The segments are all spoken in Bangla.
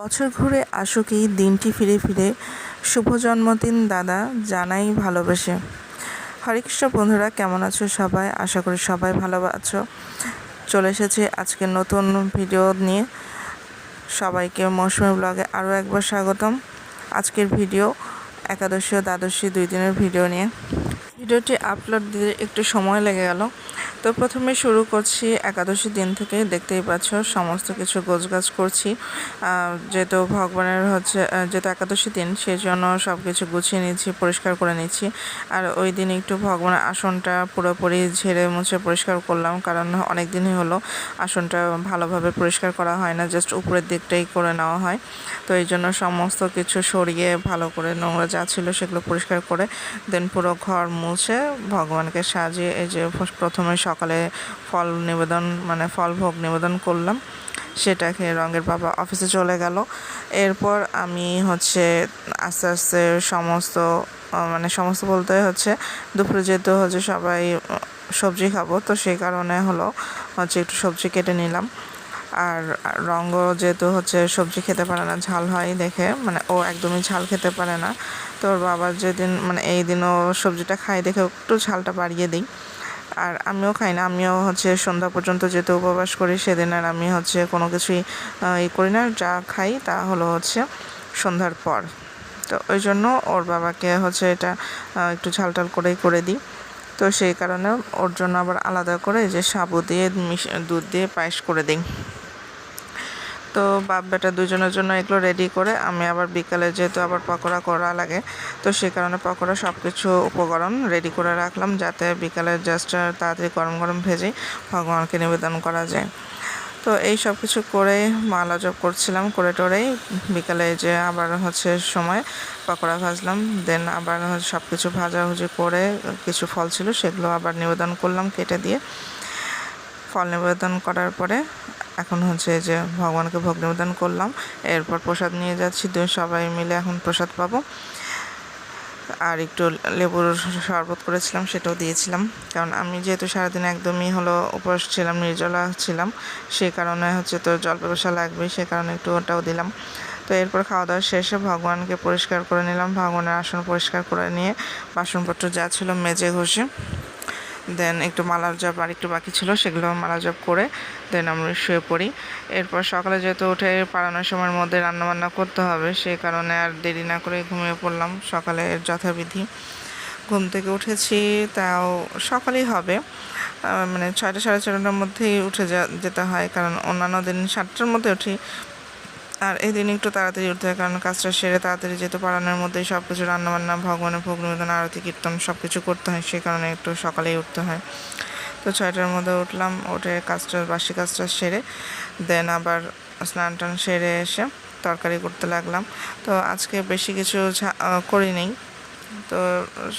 বছর ঘুরে আসুক এই দিনটি ফিরে ফিরে। শুভ জন্মদিন, দাদা। জানাই ভালোবেসে। হরে কৃষ্ণ বন্ধুরা, কেমন আছো সবাই? আশা করি সবাই ভালো আছো। চলে এসেছি আজকের নতুন ভিডিও নিয়ে। সবাইকে মৌসুমী ব্লগে আরও একবার স্বাগতম। আজকের ভিডিও একাদশী ও দ্বাদশী দুই দিনের ভিডিও নিয়ে। ভিডিওটি আপলোড দিতে একটু সময় লেগে গেল। তো প্রথমে শুরু করছি একাদশী দিন থেকে। দেখতেই পাচ্ছ, সমস্ত কিছু গোছগাছ করছি। যেহেতু ভগবানের হচ্ছে যেহেতু একাদশী দিন সেই জন্য সব কিছু গুছিয়ে নিচ্ছি পরিষ্কার করে নিচ্ছি আর ওই দিন একটু ভগবানের আসনটা পুরোপুরি ঝেড়ে মুছে পরিষ্কার করলাম, কারণ অনেক দিনই হলো আসনটা ভালোভাবে পরিষ্কার করা হয় না, জাস্ট উপরের দিকটাই করে নেওয়া হয়। তো এই জন্য সমস্ত কিছু সরিয়ে ভালো করে নোংরা যা ছিল সেগুলো পরিষ্কার করে, দেন পুরো ঘর মুছে ভগবানকে সাজিয়ে এই যে প্রথমে সকালে ফল নিবেদন মানে ফল ভোগ নিবেদন করলাম। সেটাকে রঙের বাবা অফিসে চলে গেল। এরপর আমি হচ্ছে আস্তে আস্তে সমস্ত মানে সমস্ত বলতে হচ্ছে দুপুরে যেহেতু হচ্ছে সবাই সবজি খাব, তো সেই কারণে হলো হচ্ছে একটু সবজি কেটে নিলাম। আর রঙ্গ যেহেতু হচ্ছে সবজি খেতে পারে না, ঝাল হয় দেখে মানে ও একদমই ঝাল খেতে পারে না। তো ওর বাবার যেদিন মানে এই দিনও সবজিটা খাই দেখে একটু ঝালটা বাড়িয়ে দিই। আর আমিও খাই না, আমিও হচ্ছে সন্ধ্যা পর্যন্ত যেতে উপবাস করি, সেদিন আর আমি হচ্ছে কোনো কিছুই ই করি না, যা খাই তা হলো হচ্ছে সন্ধ্যার পর। তো ওই জন্য ওর বাবাকে হচ্ছে এটা একটু ঝালটাল করেই করে দিই। তো সেই কারণে ওর জন্য আবার আলাদা করে যে সাবু দিয়ে দুধ দিয়ে পায়েস করে দিই। তো বাপ বেটা দুজনের জন্য এগুলো রেডি করে আমি আবার বিকালে যেহেতু আবার পকোড়া করা লাগে, তো সে কারণে পকোড়া সব কিছু উপকরণ রেডি করে রাখলাম যাতে বিকালে জাস্ট তাড়াতাড়ি গরম গরম ভেজে ভগবানকে নিবেদন করা যায়। তো এই সব কিছু করে মালা জপ করছিলাম, করে টোরেই বিকালে যে আবার হচ্ছে সময় পকোড়া ভাজলাম দেন আবার সব কিছু ভাজাভুজি করে কিছু ফল ছিল সেগুলো আবার নিবেদন করলাম কেটে দিয়ে। ফল নিবেদন করার পরে এখন হচ্ছে যে ভগবানকে ভোগ নিবেদন করলাম। এরপর প্রসাদ নিয়ে যাচ্ছি, দুই সবাই মিলে এখন প্রসাদ পাবো। আর একটু লেবুর শরবত করেছিলাম, সেটাও দিয়েছিলাম। কারণ আমি যেহেতু সারাদিন একদমই হলো উপবাস ছিলাম, নির্জলা ছিলাম সেই কারণে হচ্ছে তো জল ব্যবসা লাগবে, সে কারণে একটু ওটাও দিলাম। তো এরপর খাওয়া দাওয়া শেষে ভগবানকে পরিষ্কার করে নিলাম, ভগবানের আসন পরিষ্কার করে নিয়ে বাসনপত্র যা ছিল মেজে ঘষে দেন একটু মালার জব আর একটু বাকি ছিল, সেগুলো মালা জব করে দেন আমরা শুয়ে পড়ি। এরপর সকালে যেহেতু উঠে পাড়ানোর সময়ের মধ্যে রান্নাবান্না করতে হবে, সে কারণে আর দেরি না করে ঘুমিয়ে পড়লাম সকালে যথাবিধি। ঘুম থেকে উঠেছি, তাও সকালেই হবে। মানে ছয়টা সাড়ে ছটার মধ্যেই উঠে যেতে হয়, কারণ অন্যান্য দিন সাতটার মধ্যে উঠি। আর এই দিন একটু তাড়াতাড়ি উঠতে হয়, কারণ কাজটা সেরে তাড়াতাড়ি যেহেতু পারানোর মধ্যেই সব কিছু রান্নাবান্না, ভগবানের ভোগ নিবেদন, আরতি, কীর্তন সব কিছু করতে হয় সেই কারণে একটু সকালেই উঠতে হয়। তো ছয়টার মধ্যে উঠলাম, উঠে কাজটা, বাসি কাজটা সেরে, দেন আবার স্নান টান সেরে এসে তরকারি করতে লাগলাম। তো আজকে বেশি কিছু করি নেই। তো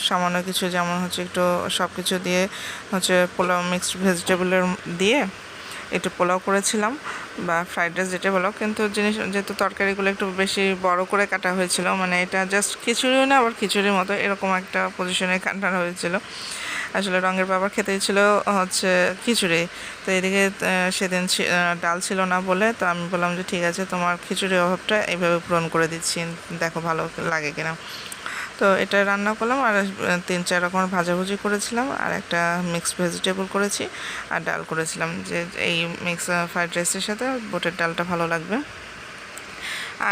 সামান্য কিছু যেমন হচ্ছে একটু সব কিছু দিয়ে হচ্ছে পোলাও মিক্সড ভেজিটেবলের দিয়ে একটু পোলাও করেছিলাম বা ফ্রাইড রাইস যেটা বলো। কিন্তু জিনিস যেহেতু তরকারিগুলো একটু বেশি বড় করে কাটা হয়েছিল মানে এটা জাস্ট খিচুড়িও না, আবার খিচুড়ির মতো এরকম একটা পজিশনে কাটা হয়েছিল। আসলে রঙের বাবার খেতেই ছিল হচ্ছে খিচুড়ি। তো এদিকে সেদিন ডাল ছিল না বলে, তো আমি বললাম যে ঠিক আছে, তোমার খিচুড়ির অভাবটা এইভাবে পূরণ করে দিচ্ছি, দেখো ভালো লাগে কিনা। তো এটা রান্না করলাম আর তিন চার রকমের ভাজাভুজি করেছিলাম আর একটা মিক্স ভেজিটেবল করেছি আর ডাল করেছিলাম। যে এই মিক্স ফ্রাইড রাইসের সাথে বোটের ডালটা ভালো লাগবে।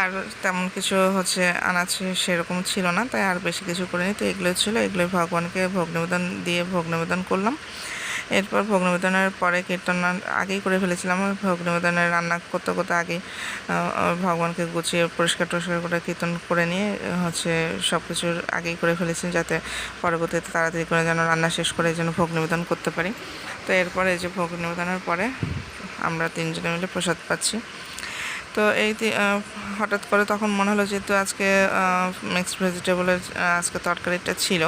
আর তেমন কিছু হচ্ছে আনাজ সেরকম ছিল না, তাই আর বেশি কিছু করিনি। তো এগুলো ছিল। এগুলো ভগবানকে ভোগ নিবেদন দিয়ে ভোগ নিবেদন করলাম। এরপর ভোগ পরে কীর্তন আগেই করে ফেলেছিলাম। ভোগ নিবেদনের রান্না করতে করতে আগে ভগবানকে গুছিয়ে পরিষ্কার টরিষ্কার করে কীর্তন করে নিয়ে হচ্ছে সব কিছুর আগেই করে ফেলেছি যাতে পরবর্তীতে তাড়াতাড়ি করে যেন রান্না শেষ করে যেন ভোগ নিবেদন করতে পারি। তো এরপরে যে ভোগ নিবেদনের পরে আমরা তিনজনে মিলে প্রসাদ পাচ্ছি। তো এই হঠাৎ করে তখন মনে হলো যেহেতু আজকে মিক্সড ভেজিটেবলের আজকে তরকারিটা ছিল,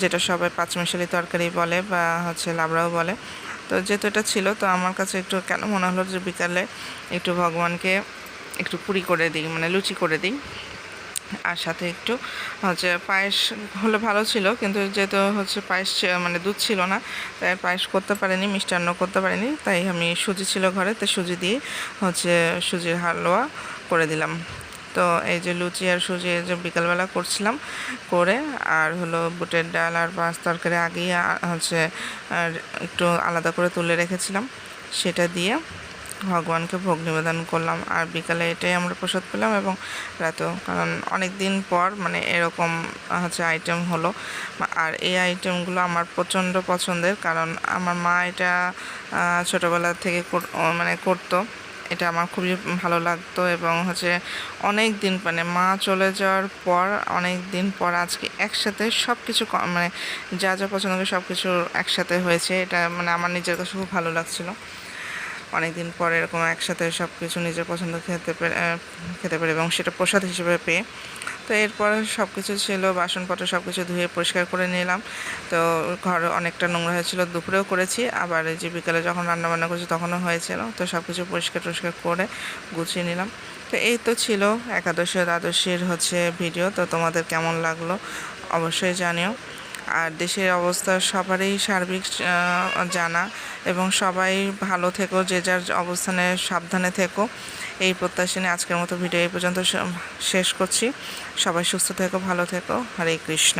যেটা সবাই পাঁচমিশালি তরকারি বলে বা হচ্ছে লাবড়াও বলে। তো যেহেতু এটা ছিল, তো আমার কাছে একটু কেন মনে হলো যে বিকালে একটু ভগবানকে একটু পুরি করে দিই মানে লুচি করে দিই। আর সাথে একটু হচ্ছে পায়েস হলে ভালো ছিল, কিন্তু যেহেতু হচ্ছে পায়েস মানে দুধ ছিল না, তাই পায়েস করতে পারিনি, মিষ্টান্ন করতে পারিনি, তাই আমি সুজি ছিল ঘরে, তো সুজি দিয়ে হচ্ছে সুজির হালুয়া করে দিলাম। তো এই যে লুচি আর সুজি এই যে বিকালবেলা করছিলাম করে, আর হলো বুটের ডাল আর পাঁচ তরকারি আগেই হচ্ছে একটু আলাদা করে তুলে রেখেছিলাম, সেটা দিয়ে ভগবানকে ভোগ নিবেদন করলাম। আর বিকালে এটাই আমরা প্রসাদ পেলাম এবং রাতেও, কারণ অনেক দিন পর মানে এরকম হচ্ছে আইটেম হলো। আর এই আইটেমগুলো আমার প্রচণ্ড পছন্দের, কারণ আমার মা এটা ছোটোবেলা থেকে মানে করতো। এটা আমার খুবই ভালো লাগতো এবং হচ্ছে অনেক দিন মানে মা চলে যাওয়ার পর অনেক দিন পর আজকে একসাথে সব কিছু মানে যা যা পছন্দ করে সব কিছু একসাথে হয়েছে। এটা মানে আমার নিজের কাছে খুব ভালো লাগছিল। অনেক দিন পর এরকম একসাথে সব কিছু নিজের পছন্দ খেতে পেরে খেতে পেরে এবং সেটা প্রসাদ হিসেবে পেয়ে। তো এরপর সব কিছু ছিল, বাসনপত্র সব কিছু ধুয়ে পরিষ্কার করে নিলাম। তো ঘর অনেকটা নোংরা হয়েছিল, দুপুরেও করেছি। আবার যে বিকালে যখন রান্না বান্না করছি তখনও হয়েছিল। তো সব কিছু পরিষ্কার টরিষ্কার করে গুছিয়ে নিলাম। তো এই তো ছিল একাদশী দ্বাদশীর হচ্ছে ভিডিও। তো তোমাদের কেমন লাগল অবশ্যই জানিও। আর দেশের অবস্থা সবারই সার্বিক জানা এবং সবাই ভালো থেকো, যে যার অবস্থানে সাবধানে থেকো। এই প্রত্যাশা নিয়ে আজকের মতো ভিডিও এই পর্যন্ত শেষ করছি। সবাই সুস্থ থেকো, ভালো থেকো। হরে কৃষ্ণ।